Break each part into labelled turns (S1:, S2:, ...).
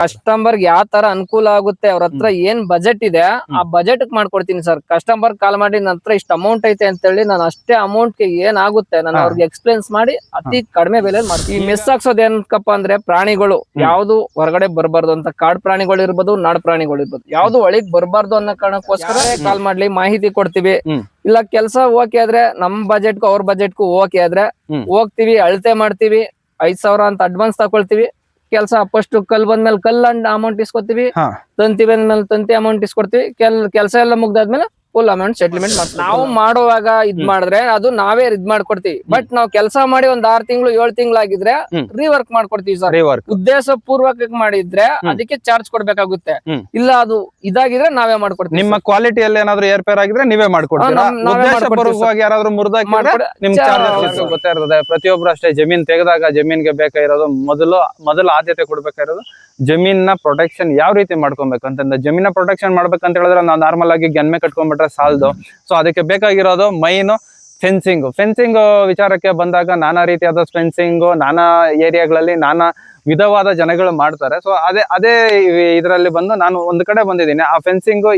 S1: Customer ಯಾವ ತರ ಅನುಕೂಲ ಆಗುತ್ತೆ ಅವ್ರ ಹತ್ರ ಏನ್ ಬಜೆಟ್ ಇದೆ ಆ ಬಜೆಟ್ ಮಾಡ್ಕೊಡ್ತೀನಿ ಸರ್ ಕಸ್ಟಮರ್ ಕಾಲ್ ಮಾಡಿ ನನ್ನ ಹತ್ರ ಇಷ್ಟ ಅಮೌಂಟ್ ಐತೆ ಅಂತ ಹೇಳಿ ನಾನು ಅಷ್ಟೇ ಅಮೌಂಟ್ಗೆ ಏನ್ ಆಗುತ್ತೆ ನಾನು. ಅವ್ರಿಗೆ ಎಕ್ಸ್ಪ್ಲೇನ್ಸ್ ಮಾಡಿ ಅತಿ ಕಡಿಮೆ ಬೆಲೆ ಮಾಡ್ತೀನಿ. ಈ ಮಿಸ್ ಹಾಕ್ಸೋದ್ ಏನಕ್ಕಪ್ಪ ಅಂದ್ರೆ ಪ್ರಾಣಿಗಳು. ಯಾವ್ದು ಹೊರಗಡೆ ಬರಬಾರ್ದು ಅಂತ ಕಾಡ್ ಪ್ರಾಣಿಗಳು ಇರ್ಬೋದು ನಾಡ್ ಪ್ರಾಣಿಗಳು ಇರ್ಬೋದು. ಯಾವ್ದು ಒಳಗ್ ಬರಬಾರ್ದು ಅನ್ನೋ ಕಾರಣಕ್ಕೋಸ್ಕರ ಕಾಲ್ ಮಾಡ್ಲಿ ಮಾಹಿತಿ ಕೊಡ್ತೀವಿ. ಇಲ್ಲ ಕೆಲಸ ಓಕೆ ಆದ್ರೆ ನಮ್ ಬಜೆಟ್ಗೂ ಅವ್ರ ಬಜೆಟ್ಗೂ ಓಕೆ ಆದ್ರೆ. ಹೋಗ್ತಿವಿ ಅಳತೆ ಮಾಡ್ತೀವಿ ಐದ್ ಸಾವಿರ ಅಂತ ಅಡ್ವಾನ್ಸ್ ತಗೊಳ್ತೀವಿ. ಕೆಲಸ ಫಸ್ಟ್ ಕಲ್ ಬಂದ್ಮೇಲೆ ಕಲ್ ಅಮೌಂಟ್ ಇಸ್ಕೊತೀವಿ. ತಂತಿ ಬಂದ್ಮೇಲೆ ತಂತಿ ಅಮೌಂಟ್ ಇಸ್ಕೊಡ್ತೀವಿ. ಕೆಲ್ ಕೆಲಸ ಎಲ್ಲ ಮುಗ್ದಾದ್ಮೇಲೆ ಫುಲ್ ಅಮೌಂಟ್ ಸೆಟ್ಲ್ಮೆಂಟ್ ಮಾಡ್ತೀವಿ ನಾವು ಮಾಡುವಾಗ ಇದ್ ಮಾಡಿದ್ರೆ ಅದು ನಾವೇ ಇದ್ ಮಾಡ್ಕೊಡ್ತೀವಿ. ಬಟ್ ನಾವು ಕೆಲಸ ಮಾಡಿ ಒಂದ್ ಆರ್ ತಿಂಗಳು ಏಳು ತಿಂಗಳಾಗಿದ್ರೆ
S2: ರಿವರ್ಕ್
S1: ರೀವರ್ಕ್ ಮಾಡ್ಕೊಡ್ತೀವಿ ಸರ್ ಉದ್ದೇಶ ಪೂರ್ವಕ ಮಾಡಿದ್ರೆ ಅದಕ್ಕೆ ಚಾರ್ಜ್ ಕೊಡ್ಬೇಕಾಗುತ್ತೆ. ಇಲ್ಲ ಅದು ಇದಾಗಿದ್ರೆ ನಾವೇ ಮಾಡ್ಕೊಡ್ತೀವಿ
S2: ನಿಮ್ಮ ಕ್ವಾಲಿಟಿಯಲ್ಲಿ ಏನಾದ್ರು ಏರ್ಪೇರ್ ಆಗಿದ್ರೆ ನೀವೇ
S1: ಮಾಡ್ಕೊಡ್ತೀವಿ
S2: ಯಾರಾದ್ರೂ ಮುರಿದಾಗಿ ಗೊತ್ತಾ ಇರ್ತದೆ. ಪ್ರತಿಯೊಬ್ರು ಅಷ್ಟೇ ಜಮೀನ್ ತೆಗೆದಾಗ ಜಮೀನ್ಗೆ ಬೇಕಾಗಿರೋದು ಮೊದಲು ಮೊದಲು ಆದ್ಯತೆ ಕೊಡ್ಬೇಕಾಗಿರೋದು ನ ಪ್ರೊಟೆಕ್ಷನ್ ಯಾವ ರೀತಿ ಮಾಡ್ಕೊಬೇಕು? ಅಂತಂದ್ರೆ ಜಮೀನ ಪ್ರೊಟೆಕ್ಷನ್ ಮಾಡ್ಬೇಕಂತ ಹೇಳಿದ್ರೆ ನಾವು ನಾರ್ಮಲ್ ಆಗಿ ಗೆನ್ಮೆ ಕಟ್ಕೊಂಡ್ಬಿಟ್ರೆ ಸಾಲದು. ಸೊ ಅದಕ್ಕೆ ಬೇಕಾಗಿರೋದು ಮೈನು ಫೆನ್ಸಿಂಗು. ಫೆನ್ಸಿಂಗ್ ವಿಚಾರಕ್ಕೆ ಬಂದಾಗ ನಾನಾ ರೀತಿಯಾದ ಫೆನ್ಸಿಂಗು, ನಾನಾ ಏರಿಯಾಗಳಲ್ಲಿ ನಾನಾ ವಿಧವಾದ ಜನಗಳು ಮಾಡ್ತಾರೆ. ಸೊ ಅದೇ ಅದೇ ಇದರಲ್ಲಿ ಬಂದು ನಾನು ಒಂದು ಕಡೆ ಬಂದಿದ್ದೀನಿ. ಆ ಫೆನ್ಸಿಂಗ್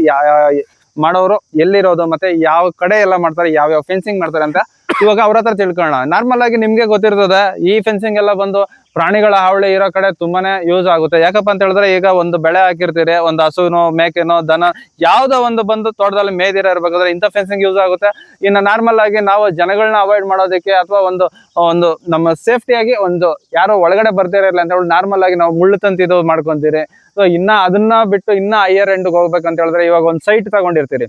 S2: ಮಾಡೋರು ಎಲ್ಲಿರೋದು ಮತ್ತೆ ಯಾವ ಕಡೆ ಎಲ್ಲ ಮಾಡ್ತಾರೆ, ಯಾವ್ಯಾವ ಯಾವ ಫೆನ್ಸಿಂಗ್ ಮಾಡ್ತಾರೆ ಅಂತ ಇವಾಗ ಅವ್ರ ಹತ್ರ ತಿಳ್ಕೊಳ್ಳೋಣ. ನಾರ್ಮಲ್ ಆಗಿ ನಿಮ್ಗೆ ಗೊತ್ತಿರ್ತದೆ, ಈ ಫೆನ್ಸಿಂಗ್ ಎಲ್ಲ ಬಂದು ಪ್ರಾಣಿಗಳ ಹಾವಳಿ ಇರೋ ಕಡೆ ತುಂಬಾನೇ ಯೂಸ್ ಆಗುತ್ತೆ. ಯಾಕಪ್ಪ ಅಂತ ಹೇಳಿದ್ರೆ ಈಗ ಒಂದು ಬೆಳೆ ಹಾಕಿರ್ತೀರಿ, ಒಂದು ಹಸುನೋ, ಮೇಕೆನೋ, ದನ, ಯಾವ್ದೋ ಒಂದು ಬಂದು ತೋಟದಲ್ಲಿ ಮೇದಿರ ಇರ್ಬೇಕಾದ್ರೆ ಇಂಥ ಫೆನ್ಸಿಂಗ್ ಯೂಸ್ ಆಗುತ್ತೆ. ಇನ್ನು ನಾರ್ಮಲ್ ಆಗಿ ನಾವು ಜನಗಳನ್ನ ಅವಾಯ್ಡ್ ಮಾಡೋದಕ್ಕೆ ಅಥವಾ ಒಂದು ಒಂದು ನಮ್ಮ ಸೇಫ್ಟಿಯಾಗಿ ಒಂದು ಯಾರೋ ಒಳಗಡೆ ಬರ್ತಿರಲ್ಲ ಅಂತ ಹೇಳಿ ನಾರ್ಮಲ್ ಆಗಿ ನಾವು ಮುಳ್ಳು ತಂತಿದ್ದು ಮಾಡ್ಕೊಂತೀರಿ. ಸೊ ಇನ್ನ ಅದನ್ನ ಬಿಟ್ಟು ಇನ್ನ ಹೈಯರ್ ಎಂಡ್ ಹೋಗ್ಬೇಕಂತ ಹೇಳಿದ್ರೆ ಇವಾಗ ಒಂದು ಸೈಟ್ ತಗೊಂಡಿರ್ತೀರಿ.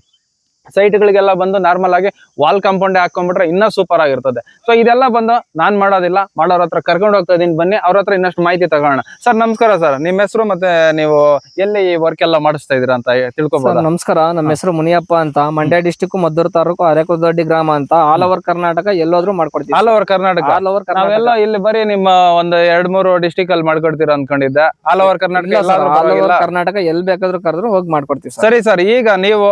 S2: ಸೈಟ್ಗಳಿಗೆಲ್ಲ ಬಂದು ನಾರ್ಮಲ್ ಆಗಿ ವಾಲ್ ಕಾಂಪೌಂಡ್ ಹಾಕೊಂಡ್ಬಿಟ್ರೆ ಇನ್ನೂ ಸೂಪರ್ ಆಗಿರ್ತದೆ. ಸೊ ಇದೆಲ್ಲ ಬಂದು ನಾನ್ ಮಾಡೋದಿಲ್ಲ. ಮಾಡೋರ ಹತ್ರ ಕರ್ಕೊಂಡು ಹೋಗ್ತಾ ಇದೀನಿ. ಬನ್ನಿ ಅವ್ರ ಹತ್ರ ಇನ್ನಷ್ಟು ಮಾಹಿತಿ ತಗೋಣ ಸರ್ ನಮಸ್ಕಾರ ಸರ್ ನಿಮ್ಮ ಹೆಸರು ಮತ್ತೆ ನೀವು ಎಲ್ಲಿ ಈ ವರ್ಕ್ ಎಲ್ಲ ಮಾಡಿಸ್ತಾ ಇದೀರಾ ಅಂತ ತಿಳ್ಕೊಬೋದು?
S1: ನಮಸ್ಕಾರ. ನಮ್ಮ ಹೆಸರು ಮುನಿಯಪ್ಪ ಅಂತ. ಮಂಡ್ಯ ಡಿಸ್ಟಿಕ್ ಮದ್ದೂರು ತಾಲೂಕು ಅರೆಕುದೊಡ್ಡಿ ಗ್ರಾಮ ಅಂತ. ಆಲ್ ಓವರ್ ಕರ್ನಾಟಕ ಎಲ್ಲಾದ್ರೂ ಮಾಡ್ಕೊಡ್ತೀವಿ
S2: all over Karnataka
S1: all over
S2: ನಾವೆಲ್ಲ ಇಲ್ಲಿ ಬರೀ ನಿಮ್ಮ ಒಂದು ಎರಡ್ ಮೂರು ಡಿಸ್ಟಿಕ್ ಅಲ್ಲಿ ಮಾಡ್ಕೊಡ್ತೀರ ಅನ್ಕೊಂಡಿದ್ದೆ. ಆಲ್ ಓವರ್ ಕರ್ನಾಟಕ
S1: ಕರ್ನಾಟಕ ಎಲ್ಲಿ ಬೇಕಾದ್ರೂ ಕರೆದ್ರು ಹೋಗಿ ಮಾಡ್ಕೊಡ್ತೀವಿ ಸರ್
S2: ಸರಿ ಸರ್ ಈಗ ನೀವು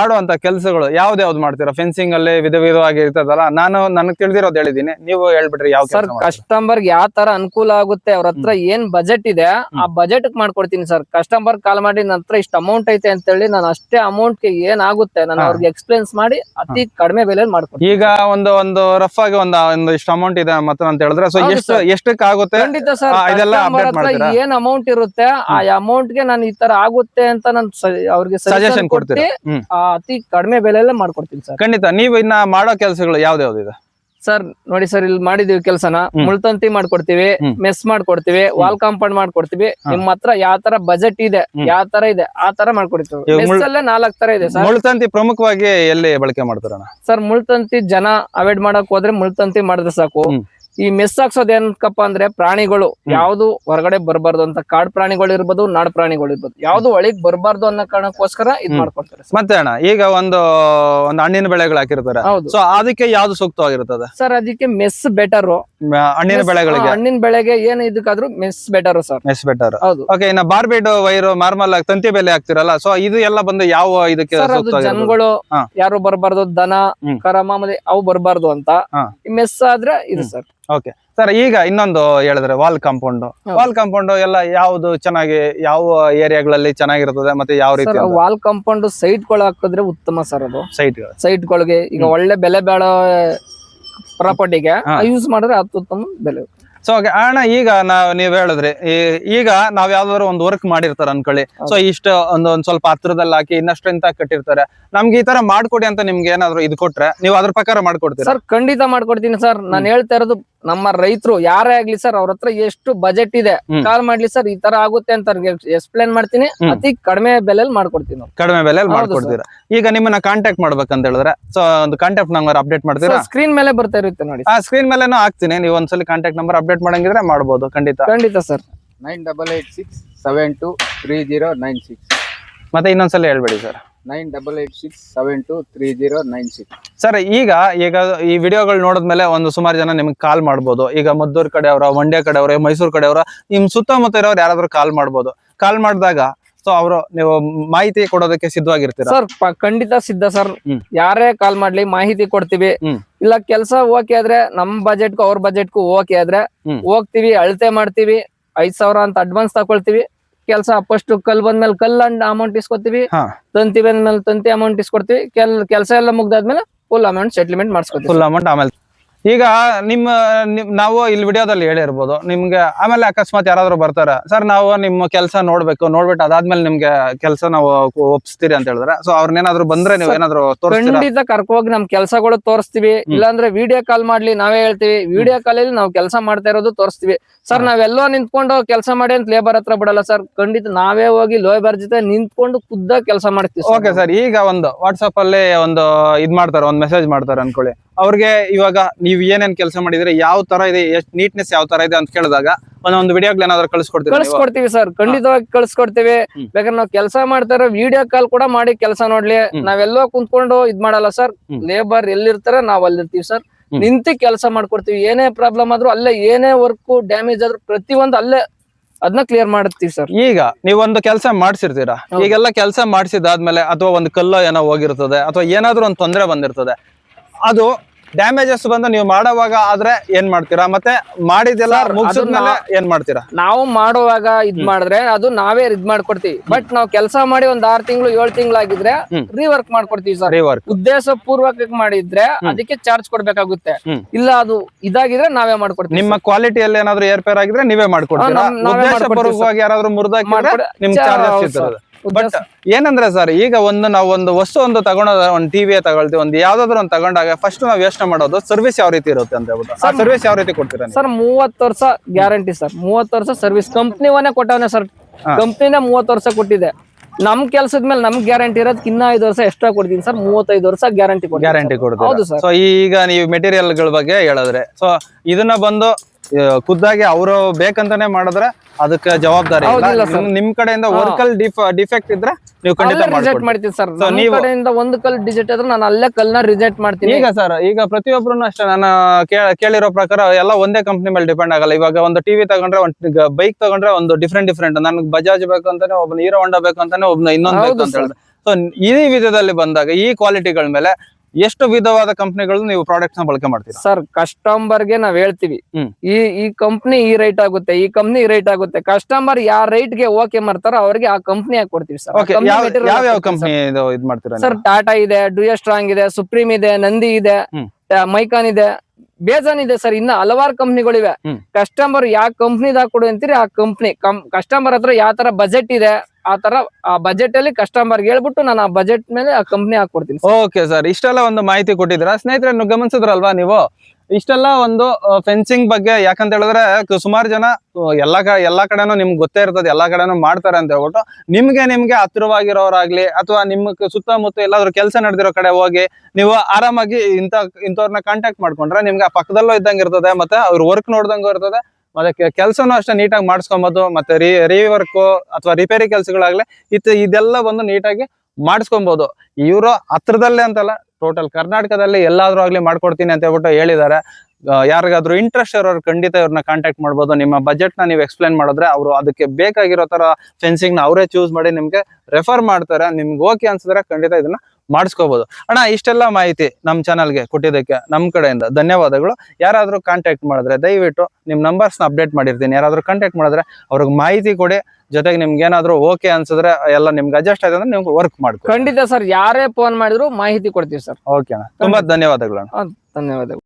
S2: ಮಾಡುವಂತ ಕೆಲಸಗಳು ಯಾವ್ದು ಯಾವ್ದು ಮಾಡ್ತೀರಾ? ಫೆನ್ಸಿಂಗ್ ಅಲ್ಲಿ ವಿಧ ವಿಧವಾಗಿ ಇರ್ತದಲ್ಲ ನಾನು ನನಗೆ ತಿಳಿದಿರೋದು ಹೇಳಿದೀನಿ ನೀವು ಹೇಳ್ಬಿಟ್ರಿ ಯಾವ
S1: ಸರ್ ಕಸ್ಟಮರ್ ಯಾವ ತರ ಅನುಕೂಲ ಆಗುತ್ತೆ ಅವ್ರ ಹತ್ರ ಏನ್ ಬಜೆಟ್ ಇದೆ ಆ ಬಜೆಟ್ ಮಾಡ್ಕೊಡ್ತೀನಿ ಸರ್ ಕಸ್ಟಮರ್ ಕಾಲ್ ಮಾಡಿ ನನ್ನ ಹತ್ರ ಇಷ್ಟ ಅಮೌಂಟ್ ಐತೆ ಅಂತ ಹೇಳಿ ನಾನು ಅಷ್ಟೇ ಅಮೌಂಟ್ಗೆ ಏನ್ ಆಗುತ್ತೆ ನಾನು. ಅವ್ರಿಗೆ ಎಕ್ಸ್ಪ್ಲೇನ್ಸ್ ಮಾಡಿ ಅತಿ ಕಡಿಮೆ ಬೆಲೆಯಲ್ಲಿ ಮಾಡ್ಕೊಡ್ತೀನಿ.
S2: ಈಗ ಒಂದು ಒಂದು ರಫ್ ಆಗಿ ಒಂದು ಒಂದು ಇಷ್ಟು ಅಮೌಂಟ್ ಇದೆ ಮತ್ತೆ ಅಂತ ಹೇಳಿದ್ರೆ ಸೊ ಎಷ್ಟು ಎಷ್ಟಕ್ಕೆ ಆಗುತ್ತೆ?
S1: ಖಂಡಿತ ಸರ್
S2: ಇದೆಲ್ಲ ಮಾಡ್ತೀರಾ?
S1: ಏನ್ ಅಮೌಂಟ್ ಇರುತ್ತೆ ಆ ಅಮೌಂಟ್ಗೆ ನಾನು ಈ ತರ ಆಗುತ್ತೆ ಅಂತ ನಾನು ಅವ್ರಿಗೆ
S2: ಸಜೆಷನ್ ಹ್ಮ್.
S1: ಆ ಅತಿ ಕಡಿಮೆ ಬೆಲೆಯಲ್ಲೇ ಮಾಡ್ಕೊಡ್ತೀನಿ ಸರ್.
S2: ಖಂಡಿತ. ನೀವು ಇನ್ನ ಮಾಡೋ ಕೆಲಸಗಳು ಯಾವ್ದು ಯಾವ್ದು ಇದೆ?
S1: ಸರ್ ನೋಡಿ ಸರ್ ಇಲ್ಲಿ ಮಾಡಿದೀವಿ ಕೆಲಸನ. ಮುಳ್ತಂತಿ ಮಾಡ್ಕೊಡ್ತೀವಿ ಮೆಸ್ ಮಾಡ್ಕೊಡ್ತೀವಿ ವಾಲ್ ಕಾಂಪೌಂಡ್ ಮಾಡ್ಕೊಡ್ತೀವಿ. ನಿಮ್ ಹತ್ರ ಯಾವ ತರ ಬಜೆಟ್ ಇದೆ. ಯಾವ ತರ ಇದೆ ಆ ತರ ಮಾಡ್ಕೊಡ್ತೀವಿ. ನಾಲ್ಕು ತರ ಇದೆ ಸರ್.
S2: ಮುಳ್ತಂತಿ ಪ್ರಮುಖವಾಗಿ ಎಲ್ಲಿ ಬಳಕೆ ಮಾಡ್ತಾರ
S1: ಸರ್ ಮುಳ್ತಂತಿ ಜನ ಅವಾಯ್ಡ್ ಮಾಡಕ್ ಹೋದ್ರೆ ಮುಳ್ತಂತಿ ಮಾಡಿದ್ರೆ ಸಾಕು. ಈ ಮಿಸ್ ಹಾಕ್ಸೋದ್ ಏನಕ್ಕಪ್ಪ ಅಂದ್ರೆ ಪ್ರಾಣಿಗಳು. ಯಾವ್ದು ಹೊರಗಡೆ ಬರಬಾರ್ದು ಅಂತ ಕಾಡ್ ಪ್ರಾಣಿಗಳು ಇರ್ಬೋದು ನಾಡ್ ಪ್ರಾಣಿಗಳು ಇರ್ಬೋದು. ಯಾವ್ದು ಒಳಗ್ ಬರಬಾರ್ದು ಅನ್ನೋ ಕಾರಣಕ್ಕೋಸ್ಕರ ಇದ್. ಮಾಡ್ಕೊಡ್ತಾರೆ.
S2: ಮತ್ತೆ ಅಣ್ಣ ಈಗ ಒಂದು ಒಂದು ಹಣ್ಣಿನ ಬೆಳೆಗಳು ಹಾಕಿರ್ತಾರೆ.
S1: ಹೌದು.
S2: ಸೊ ಅದಕ್ಕೆ ಯಾವ್ದು ಸೂಕ್ತವಾಗಿರ್ತದೆ?
S1: ಸರ್ ಅದಕ್ಕೆ ಮೆಸ್ ಬೆಟರ್
S2: ಹಣ್ಣಿನ ಬೆಳೆಗಳಿಗೆ.
S1: ಹಣ್ಣಿನ ಬೆಳೆಗೆ ಏನ್ ಇದಕ್ಕಾದ್ರೂ mesh better sir
S2: mesh better
S1: ಹೌದು.
S2: ಓಕೆ ಇನ್ನ ಬಾರ್ಬೆಡ್ ವೈರ್ ಮಾರ್ಮಲ್ ಆಗಿ ತಂತಿ ಬೆಲೆ ಹಾಕ್ತಿರಲ್ಲ ಸೊ ಇದು ಎಲ್ಲ ಬಂದು ಯಾವ ಇದಕ್ಕೆ
S1: ಜನಗಳು ಯಾರು ಬರಬಾರ್ದು ದನ. ಕರ ಮಾಮೂಲಿ ಅವು ಬರಬಾರ್ದು ಅಂತ ಮೆಸ್ ಆದ್ರೆ ಇದು ಸರ್
S2: ಓಕೆ ಸರ್ ಈಗ ಇನ್ನೊಂದು ಹೇಳಿದ್ರೆ ವಾಲ್ ಕಾಂಪೌಂಡ್ ವಾಲ್ ಕಾಂಪೌಂಡ್ ಎಲ್ಲ ಯಾವ್ದು ಚೆನ್ನಾಗಿ ಯಾವ ಏರಿಯಾಗಳಲ್ಲಿ ಚೆನ್ನಾಗಿರ್ತದೆ ಮತ್ತೆ ಯಾವ ರೀತಿ
S1: ವಾಲ್ ಕಾಂಪೌಂಡ್ ಸೈಟ್ಗಳು ಹಾಕಿದ್ರೆ ಉತ್ತಮ ಸರ್ ಅದು.
S2: ಸೈಟ್
S1: ಸೈಟ್ ಗಳಿಗೆ ಈಗ ಒಳ್ಳೆ ಬೆಲೆ ಬಾಳೋ ಪ್ರಾಪರ್ಟಿಗೆ. ಯೂಸ್ ಮಾಡಿದ್ರೆ ಅತ್ಯುತ್ತಮ ಬೆಲೆ.
S2: ಸೊ ಅಣ್ಣ ಈಗ ನಾವ್ ನೀವ್ ಹೇಳಿದ್ರಿ ಈಗ ನಾವ್ ಯಾವ್ದಾದ್ರು ಒಂದು ವರ್ಕ್ ಮಾಡಿರ್ತಾರ ಅನ್ಕೊಳ್ಳಿ. ಸೊ ಇಷ್ಟ ಒಂದು ಒಂದ್ ಸ್ವಲ್ಪ ಹತ್ರದಲ್ಲಿ ಹಾಕಿ ಇನ್ನಷ್ಟು ಅಂತ ಕಟ್ಟಿರ್ತಾರೆ. ನಮ್ಗೆ ಈ ತರ ಮಾಡ್ಕೊಡಿ ಅಂತ ನಿಮ್ಗೆ ಏನಾದ್ರು ಇದು ಕೊಟ್ರೆ ನೀವು ಅದ್ರ ಪ್ರಕಾರ ಮಾಡ್ಕೊಡ್ತೀರಾ?
S1: ಸರ್ ಖಂಡಿತ ಮಾಡ್ಕೊಡ್ತೀನಿ ಸರ್. ನಾನು ಹೇಳ್ತಾ ಇರೋದು ನಮ್ಮ ರೈತರು ಯಾರೇ ಆಗ್ಲಿ ಸರ್ ಅವ್ರ ಹತ್ರ ಎಷ್ಟು ಬಜೆಟ್ ಇದೆ ಕಾಲ್ ಮಾಡ್ಲಿ ಸರ್ ಈ ತರ ಆಗುತ್ತೆ ಅಂತ ಎಕ್ಸ್ಪ್ಲೇನ್ ಮಾಡ್ತೀನಿ. ಅತಿ ಕಡಿಮೆ ಬೆಲೆಯಲ್ಲಿ ಮಾಡ್ಕೊಡ್ತೀನಿ
S2: ಕಡಿಮೆ ಬೆಲೆಯಲ್ಲಿ ಮಾಡ್ಕೊಡ್ತೀರಾ? ಈಗ ನಿಮ್ಮನ್ನ ಕಾಂಟ್ಯಾಕ್ಟ್ ಮಾಡ್ಬೇಕಂತ ಹೇಳಿದ್ರೆ ಸೊ ಒಂದು ಕಾಂಟ್ಯಾಕ್ಟ್ ನಂಬರ್ ಅಪ್ಡೇಟ್ ಮಾಡ್ತೀರಾ?
S1: ಸ್ಕ್ರೀನ್ ಮೇಲೆ ಬರ್ತಾ ಇರುತ್ತೆ ನೋಡಿ.
S2: ಆ ಸ್ಕ್ರೀನ್ ಮೇಲೆ ಹಾಕ್ತೀನಿ. ನೀವು ಒಂದ್ಸಲಿ ಕಾಂಟ್ಯಾಕ್ಟ್ ನಂಬರ್ ಅಪ್ಡೇಟ್ ಮಾಡಂಗಿದ್ರೆ ಮಾಡ್ಬೋದು ಖಂಡಿತ.
S1: ಖಂಡಿತ sir.
S3: Nine double eight six seven two three zero nine six.
S2: ಮತ್ತೆ ಇನ್ನೊಂದ್ಸಲ ಹೇಳ್ಬೇಡಿ sir.
S3: Nine double eight six seven two three zero nine six.
S2: Sir ಈಗ ಈಗ ಈ ವಿಡಿಯೋಗಳು ನೋಡಿದ್ಮೇಲೆ ಒಂದು ಸುಮಾರು ಜನ ನಿಮ್ಗೆ ಕಾಲ್ ಮಾಡ್ಬೋದು. ಈಗ ಮದ್ದೂರ್ ಕಡೆಯವರ ಮಂಡ್ಯ ಕಡೆಯವರ ಮೈಸೂರು ಕಡೆಯವರ ನಿಮ್ ಸುತ್ತಮುತ್ತ ಇರೋರು ಯಾರಾದ್ರೂ ಕಾಲ್ ಮಾಡ್ಬೋದು. ಕಾಲ್ ಮಾಡಿದಾಗ ಸೊ ಅವರು ನೀವು ಮಾಹಿತಿ ಕೊಡೋದಕ್ಕೆ ಸಿದ್ಧವಾಗಿರ್ತೀರಾ?
S1: ಸರ್ ಪ- ಖಂಡಿತ ಸಿದ್ಧ ಸರ್. ಯಾರೇ ಕಾಲ್ ಮಾಡ್ಲಿ ಮಾಹಿತಿ ಕೊಡ್ತೀವಿ.
S2: ಹ್ಮ್.
S1: ಇಲ್ಲ ಕೆಲಸ ಓಕೆ ಆದ್ರೆ ನಮ್ ಬಜೆಟ್ಗೂ ಅವ್ರ ಬಜೆಟ್ಗೂ ಓಕೆ ಆದ್ರೆ
S2: ಹ್ಮ್.
S1: ಹೋಗ್ತಿವಿ ಅಳತೆ ಮಾಡ್ತೀವಿ ಐದ್ ಸಾವಿರ ಅಂತ ಅಡ್ವಾನ್ಸ್ ತಗೊಳ್ತೀವಿ. ಕೆಲಸ ಫಸ್ಟ್ ಕಲ್ ಬಂದ್ಮೇಲೆ ಕಲ್ ಅಮೌಂಟ್ ಇಸ್ಕೊತೀವಿ. ತಂತಿ ಬಂದ್ಮೇಲೆ ತಂತಿ ಅಮೌಂಟ್ ಇಸ್ಕೊಡ್ತೀವಿ. ಕೆಲ್ ಕೆಲಸ ಎಲ್ಲ ಮುಗ್ದಾದ್ಮೇಲೆ ಫುಲ್ ಅಮೌಂಟ್ ಸೆಟ್ಲ್ಮೆಂಟ್ ಮಾಡಿಸ್ಕೊತೀವಿ.
S2: ಫುಲ್ ಅಮೌಂಟ್ ಆಮೇಲೆ. ಈಗ ನಿಮ್ಮ ನಾವು ಇಲ್ಲಿ ವಿಡಿಯೋದಲ್ಲಿ ಹೇಳಿರ್ಬೋದು ನಿಮ್ಗೆ ಆಮೇಲೆ ಅಕಸ್ಮಾತ್ ಯಾರಾದ್ರೂ ಬರ್ತಾರೆ ಸರ್ ನಾವು ನಿಮ್ಮ ಕೆಲಸ ನೋಡ್ಬೇಕು ನೋಡ್ಬಿಟ್ಟು ಅದಾದ್ಮೇಲೆ ನಿಮ್ಗೆ ಕೆಲಸ ನಾವು ಒಪ್ಸ್ತೀರಿ ಅಂತ ಹೇಳಿದ್ರೆ ಸೊ ಅವ್ರನ್ನೇನಾದ್ರು ಬಂದ್ರೆ ನೀವು ಏನಾದ್ರು
S1: ಖಂಡಿತ ಕರ್ಕೋಗಿ ನಮ್ ಕೆಲಸಗಳು ತೋರಿಸ್ತೀವಿ ಇಲ್ಲಾಂದ್ರೆ ವಿಡಿಯೋ ಕಾಲ್ ಮಾಡ್ಲಿ ನಾವೇ ಹೇಳ್ತೀವಿ ವಿಡಿಯೋ ಕಾಲ್ ಅಲ್ಲಿ ನಾವು ಕೆಲಸ ಮಾಡ್ತಾ ಇರೋದು ತೋರಿಸ್ತೀವಿ. ಸರ್ ನಾವೆಲ್ಲೋ ನಿಂತ್ಕೊಂಡು ಕೆಲಸ ಮಾಡಿ ಅಂತ ಲೇಬರ್ ಹತ್ರ ಬಿಡಲ್ಲ ಸರ್ ಖಂಡಿತ ನಾವೇ ಹೋಗಿ ಲೇಬರ್ ಜೊತೆ ನಿಂತ್ಕೊಂಡು ಖುದ್ದ ಕೆಲಸ ಮಾಡ್ತೀವಿ
S2: ಓಕೆ ಸರ್ ಈಗ ಒಂದು ವಾಟ್ಸಪ್ ಅಲ್ಲಿ ಒಂದು ಇದ್ ಮಾಡ್ತಾರೆ ಒಂದು ಮೆಸೇಜ್ ಮಾಡ್ತಾರೆ ಅನ್ಕೊಳ್ಳಿ. ಅವ್ರಿಗೆ ಇವಾಗ ನೀವು ಏನೇನ್ ಕೆಲಸ ಮಾಡಿದ್ರೆ ಯಾವ ತರ ಇದೆ ಎಷ್ಟು ನೀಟ್ನೆಸ್ ಯಾವ ತರ ಇದೆ ಅಂತ ಕೇಳಿದಾಗ ಒಂದೊಂದು ವಿಡಿಯೋಗಳು ಏನಾದ್ರೂ ಕಳಿಸ್ಕೊಡ್ತೀವಿ
S1: ಕಳ್ಸ್ಕೊಡ್ತೀವಿ ಸರ್ ಖಂಡಿತವಾಗಿ ಕಳ್ಸ್ಕೊಡ್ತೀವಿ. ಬೇಕಾದ್ರೆ ನಾವು ಕೆಲಸ ಮಾಡ್ತಾರ ವಿಡಿಯೋ ಕಾಲ್ ಕೂಡ ಮಾಡಿ ಕೆಲಸ ನೋಡ್ಲಿ. ನಾವೆಲ್ಲೋ ಕುಂತ್ಕೊಂಡು ಇದ್ ಮಾಡಲ್ಲ ಸರ್. ಲೇಬರ್ ಎಲ್ಲಿರ್ತಾರೆ ನಾವ್ ಅಲ್ಲಿರ್ತೀವಿ ಸರ್. ನಿಂತು ಕೆಲಸ ಮಾಡ್ಕೊಡ್ತೀವಿ ಏನೇ ಪ್ರಾಬ್ಲಮ್ ಆದ್ರೂ ಅಲ್ಲೇ ಏನೇ ವರ್ಕ್ ಡ್ಯಾಮೇಜ್ ಆದ್ರೂ ಪ್ರತಿಯೊಂದು ಅಲ್ಲೇ ಅದನ್ನ ಕ್ಲಿಯರ್ ಮಾಡ್ತೀವಿ ಸರ್
S2: ಈಗ ನೀವೊಂದು ಕೆಲಸ ಮಾಡ್ಸಿರ್ತೀರಾ. ಈಗೆಲ್ಲ ಕೆಲಸ ಮಾಡಿಸಿದಾದ್ಮೇಲೆ ಅಥವಾ ಒಂದು ಕಲ್ಲೋ ಏನೋ ಹೋಗಿರ್ತದೆ ಅಥವಾ ಏನಾದ್ರೂ ಒಂದು ತೊಂದರೆ ಬಂದಿರ್ತದೆ ಅದು ಡ್ಯಾಮೇಜಸ್ ಬಂದು ನೀವು ಮಾಡೋವಾಗ ಆದ್ರೆ ಏನ್ ಮಾಡ್ತೀರಾ? ಮತ್ತೆ ಮಾಡಿದೆಲ್ಲ ಮುಗಿಸಿದ್ಮೇಲೆ ಏನ್ ಮಾಡ್ತೀರಾ?
S1: ನಾವು ಮಾಡುವಾಗ ಇದ್ ಮಾಡಿದ್ರೆ ಅದು ನಾವೇ ಇದ್ ಮಾಡ್ಕೊಡ್ತೀವಿ. ಬಟ್ ನಾವು ಕೆಲಸ ಮಾಡಿ ಒಂದ್ ಆರ್ ತಿಂಗಳು ಏಳು ತಿಂಗಳಾಗಿದ್ರೆ
S2: ಆಗಿದ್ರೆ
S1: ರೀವರ್ಕ್ ಮಾಡ್ಕೊಡ್ತೀವಿ ಸರ್
S2: ರಿವರ್ಕ್
S1: ಉದ್ದೇಶ ಪೂರ್ವಕ ಮಾಡಿದ್ರೆ ಅದಕ್ಕೆ ಚಾರ್ಜ್ ಕೊಡ್ಬೇಕಾಗುತ್ತೆ. ಇಲ್ಲ ಅದು ಇದಾಗಿದ್ರೆ ನಾವೇ ಮಾಡ್ಕೊಡ್ತೀವಿ
S2: ನಿಮ್ಮ ಕ್ವಾಲಿಟಿಯಲ್ಲಿ ಏನಾದ್ರು ಏರ್ಪೇರ್ ಆಗಿದ್ರೆ ನೀವೇ ಮಾಡ್ಕೊಡ್ತೀರಾ?
S1: ನಾವೇ
S2: ಉದ್ದೇಶ
S1: ಮಾಡ್ಕೊಡ್ತೀವಿ
S2: ಪೂರ್ವಕವಾಗಿ ಯಾರಾದ್ರೂ ಮುರಿದಾಗ
S1: ಮಾಡ್ಕೊಡ್-
S2: ನಿಮ್
S1: ಚಾ-
S2: ಚಾರ್ಜಸ್
S1: ಹೌದು
S2: ಇರ್ತದೆ
S1: sir.
S2: ಬಟ್ ಏನಂದ್ರೆ ಸರ್ ಈಗ ಒಂದು ನಾವು ಒಂದು ವಸ್ತು ಒಂದು ತಗೊಂಡೋದ ಒಂದು ಟಿವಿ ತಗೊಳ್ತೀವಿ ಒಂದು ಯಾವ್ದಾದ್ರು ಒಂದು ತಗೊಂಡಾಗ ಫಸ್ಟ್ ನಾವು ಯೋಚನೆ ಮಾಡೋದು ಸರ್ವಿಸ್ ಯಾವ ರೀತಿ ಇರುತ್ತೆ ಅಂತ ಹೇಳ್ಬಿಟ್ಟು. ಆ ಸರ್ವಿಸ್ ಯಾವ ರೀತಿ ಕೊಡ್ತೀರಾ ನೀವು?
S1: ಸರ್ ಮೂವತ್ತು ವರ್ಷ ಗ್ಯಾರಂಟಿ ಸರ್ ಮೂವತ್ತು ವರ್ಷ ಸರ್ವಿಸ್ ಕಂಪ್ನಿವನ್ನೇ ಕೊಟ್ಟವನೆ ಸರ್. ಕಂಪ್ನಿನೇ ಮೂವತ್ತು ವರ್ಷ ಕೊಟ್ಟಿದೆ. ನಮ್ ಕೆಲಸದ ಮೇಲೆ ನಮ್ಗೆ ಗ್ಯಾರಂಟಿ ಇರೋದಕ್ಕೆ ಇನ್ನ ಐದು ವರ್ಷ ಎಕ್ಸ್ಟ್ರಾ ಕೊಡ್ತೀನಿ ಸರ್ ಮೂವತ್ತೈದು ವರ್ಷ ಗ್ಯಾರಂಟಿ ಕೊಡ್ತೀನಿ
S2: ಗ್ಯಾರಂಟಿ
S1: ಹೌದು
S2: ಕೊಡ್ತೀರಾ?
S1: ಸರ್
S2: ಸೊ ಈಗ ನೀವು ಮೆಟೀರಿಯಲ್ಗಳ ಬಗ್ಗೆ ಹೇಳಿದ್ರೆ. ಸೊ ಇದನ್ನ ಬಂದು ಆ, ಖುದ್ದಾಗಿ ಅವರು ಬೇಕಂತಾನೆ ಮಾಡಿದ್ರೆ ಅದಕ್ಕೆ ಜವಾಬ್ದಾರಿ ಇಲ್ಲ. ನಿಮ್- ಕಡೆಯಿಂದ. ವರ್ಕಲ್ ಡಿಫೆಕ್ಟ್ ಇದ್ರೆ ನೀವು ಖಂಡಿತ
S1: ರಿಜೆಕ್ಟ್. ಮಾಡ್ತೀನಿ ಸರ್
S2: ನೀವು-
S1: ಕಡೆಯಿಂದ ಒಂದು ಕಲ್ ಡಿಜಿಟ್ ಆದ್ರೆ ನಾನು ಅಲ್ಲೇ ಕಲ್ನ ರಿಜೆಕ್ಟ್ ಮಾಡ್ತೀನಿ
S2: ಈಗ ಸರ್ ಈಗ ಪ್ರತಿಯೊಬ್ಬರು ಅಷ್ಟೇ ನಾನು ಕೇಳಿರೋ ಪ್ರಕಾರ ಎಲ್ಲ ಒಂದೇ ಕಂಪ್ನಿ ಮೇಲೆ ಡಿಪೆಂಡ್ ಆಗಲ್ಲ ಇವಾಗ ಒಂದು ಟಿವಿ ತಗೊಂಡ್ರೆ ಒಂದು ಬೈಕ್ ತಗೊಂಡ್ರೆ ಒಂದು ಡಿಫ್ರೆಂಟ್ ಡಿಫ್ರೆಂಟ್ ನನ್ಗೆ ಬಜಾಜ್ ಬೇಕು ಅಂತಾನೆ ಒಬ್ಬನ ಹೀರೋ ಹೊಂಡ ಬೇಕು ಅಂತಾನೆ ಒಬ್ನ ಇನ್ನೊಂದು ಬೇಕು ಅಂತ. ಹೇಳಿದ್ರೆ ಸೊ ಈ ವಿಧದಲ್ಲಿ ಬಂದಾಗ ಈ ಕ್ವಾಲಿಟಿಗಳ ಮೇಲೆ ಎಷ್ಟು ವಿಧವಾದ ಕಂಪ್ನಿಗಳು ನೀವು ಪ್ರಾಡಕ್ಟ್ನ ಬಳಕೆ ಮಾಡ್ತೀರಾ?
S1: ಸರ್ ಕಸ್ಟಮರ್ಗೆ ನಾವ್ ಹೇಳ್ತೀವಿ. ಈ ಈ ಕಂಪ್ನಿ ಈ ರೇಟ್ ಆಗುತ್ತೆ ಈ ಕಂಪ್ನಿ ಈ ರೇಟ್ ಆಗುತ್ತೆ. ಕಸ್ಟಮರ್ ಯಾವ ರೇಟ್ಗೆ ಓಕೆ ಮಾಡ್ತಾರೋ ಅವ್ರಿಗೆ ಆ ಕಂಪ್ನಿ ಹಾಕಿ ಕೊಡ್ತೀವಿ ಸರ್
S2: ಯಾವ ಯಾವ ಕಂಪ್ನಿ ಇದು ಮಾಡ್ತೀರಾ
S1: ಸರ್ ಟಾಟಾ ಇದೆ ಡುಯೋ ಸ್ಟ್ರಾಂಗ್ ಇದೆ ಸುಪ್ರೀಂ ಇದೆ ನಂದಿ ಇದೆ. ಮೈಕಾನ್ ಇದೆ. ಬೇಜಾನ್ ಇದೆ ಸರ್ ಇನ್ನ ಹಲವಾರು ಕಂಪ್ನಿಗಳಿವೆ. ಕಸ್ಟಮರ್ ಯಾವ ಕಂಪ್ನಿದಾಗ ಕೊಡು ಅಂತೀರಿ ಆ ಕಂಪ್ನಿ ಕಸ್ಟಮರ್ ಹತ್ರ ಯಾವ ತರ ಬಜೆಟ್ ಇದೆ ಆ ತರ ಆ ಬಜೆಟ್ ಅಲ್ಲಿ ಕಸ್ಟಮರ್ ಹೇಳ್ಬಿಟ್ಟು ನಾನು ಆ ಬಜೆಟ್ ಮೇಲೆ ಆ ಕಂಪ್ನಿ ಹಾಕೊಡ್ತೀನಿ
S2: ಓಕೆ ಸರ್ ಇಷ್ಟೆಲ್ಲ ಒಂದು ಮಾಹಿತಿ ಕೊಟ್ಟಿದ್ರ ಸ್ನೇಹಿತರನ್ನು ಗಮನಿಸಿದ್ರಲ್ವಾ ನೀವು? ಇಷ್ಟೆಲ್ಲ ಒಂದು ಫೆನ್ಸಿಂಗ್ ಬಗ್ಗೆ ಯಾಕಂತ ಹೇಳಿದ್ರೆ ಸುಮಾರು ಜನ ಎಲ್ಲಾ ಎಲ್ಲಾ ಕಡೆನೂ ನಿಮ್ಗೆ ಗೊತ್ತೇ ಇರ್ತದೆ, ಎಲ್ಲಾ ಕಡೆನೂ ಮಾಡ್ತಾರೆ ಅಂತ ಹೇಳ್ಬಿಟ್ಟು, ನಿಮ್ಗೆ ನಿಮ್ಗೆ ಹತ್ತಿರವಾಗಿರೋರಾಗ್ಲಿ, ಅಥವಾ ನಿಮ್ಮ ಸುತ್ತಮುತ್ತ ಎಲ್ಲಾದ್ರೂ ಕೆಲಸ ನಡೆದಿರೋ ಕಡೆ ಹೋಗಿ, ನೀವು ಆರಾಮಾಗಿ ಇಂಥ ಇಂಥವ್ರನ್ನ ಕಾಂಟ್ಯಾಕ್ಟ್ ಮಾಡ್ಕೊಂಡ್ರೆ ನಿಮ್ಗೆ ಆ ಪಕ್ಕದಲ್ಲೂ ಇದ್ದಂಗೆ ಇರ್ತದೆ, ಮತ್ತೆ ಅವ್ರ ವರ್ಕ್ ನೋಡ್ದಂಗೂ ಇರ್ತದೆ ಮತ್ತೆ ಕೆಲಸನೂ ಅಷ್ಟೇ ನೀಟಾಗಿ ಮಾಡಿಸ್ಕೊಬೋದು, ಮತ್ತೆ ರೀ ರೀವರ್ಕು ಅಥವಾ ರಿಪೇರಿ ಕೆಲಸಗಳಾಗ್ಲಿ ಇತ್ತು ಇದೆಲ್ಲ ಬಂದು ನೀಟಾಗಿ ಮಾಡಿಸ್ಕೊಬೋದು. ಇವರು ಹತ್ರದಲ್ಲೇ ಅಂತಲ್ಲ ಟೋಟಲ್ ಕರ್ನಾಟಕದಲ್ಲಿ ಎಲ್ಲಾದ್ರೂ ಆಗ್ಲಿ ಮಾಡ್ಕೊಡ್ತೀನಿ ಅಂತ ಹೇಳ್ಬಿಟ್ಟು ಹೇಳಿದ್ದಾರೆ. ಯಾರಿಗಾದ್ರೂ ಇಂಟ್ರೆಸ್ಟ್ ಇರೋರು ಖಂಡಿತ ಇವ್ರನ್ನ ಕಾಂಟ್ಯಾಕ್ಟ್ ಮಾಡ್ಬೋದು. ನಿಮ್ಮ ಬಜೆಟ್ನ ನೀವು ಎಕ್ಸ್ಪ್ಲೈನ್ ಮಾಡಿದ್ರೆ ಅವರು ಅದಕ್ಕೆ ಬೇಕಾಗಿರೋ ತರ ಫೆನ್ಸಿಂಗ್ನ ಅವರೇ ಚೂಸ್ ಮಾಡಿ ನಿಮ್ಗೆ ರೆಫರ್ ಮಾಡ್ತಾರೆ. ನಿಮ್ಗೆ ಓಕೆ ಅನ್ಸಿದ್ರೆ ಖಂಡಿತ ಇದನ್ನ ಮಾಡಿಸ್ಕೋಬಹುದು ಅಣ್ಣ ಇಷ್ಟೆಲ್ಲ ಮಾಹಿತಿ ನಮ್ಮ ಚಾನಲ್ಗೆ ಕೊಟ್ಟಿದ್ದಕ್ಕೆ ನಮ್ಮ ಕಡೆಯಿಂದ ಧನ್ಯವಾದಗಳು. ಯಾರಾದರೂ ಕಾಂಟ್ಯಾಕ್ಟ್ ಮಾಡಿದ್ರೆ ದಯವಿಟ್ಟು ನಿಮ್ಮ ನಂಬರ್ಸ್ನ ನ ಅಪ್ಡೇಟ್ ಮಾಡಿರ್ತೀನಿ. ಯಾರಾದರೂ ಕಾಂಟ್ಯಾಕ್ಟ್ ಮಾಡಿದ್ರೆ ಅವ್ರಿಗೆ ಮಾಹಿತಿ ಕೊಡಿ. ಜೊತೆಗೆ ನಿಮ್ಗೆ ಏನಾದರೂ ಓಕೆ ಅನ್ಸಿದ್ರೆ ಎಲ್ಲ ನಿಮ್ಗೆ ಅಡ್ಜಸ್ಟ್ ಆಯ್ತು ಅಂದ್ರೆ ನಿಮ್ಗೆ ವರ್ಕ್ ಮಾಡ್ಕೊ
S1: ಖಂಡಿತ ಸರ್ ಯಾರೇ ಫೋನ್ ಮಾಡಿದ್ರು ಮಾಹಿತಿ ಕೊಡ್ತೀವಿ ಸರ್.
S2: ಓಕೆ ಅಣ್ಣ. ತುಂಬಾ ಧನ್ಯವಾದಗಳು ಅಣ್ಣ.
S1: ಧನ್ಯವಾದಗಳು.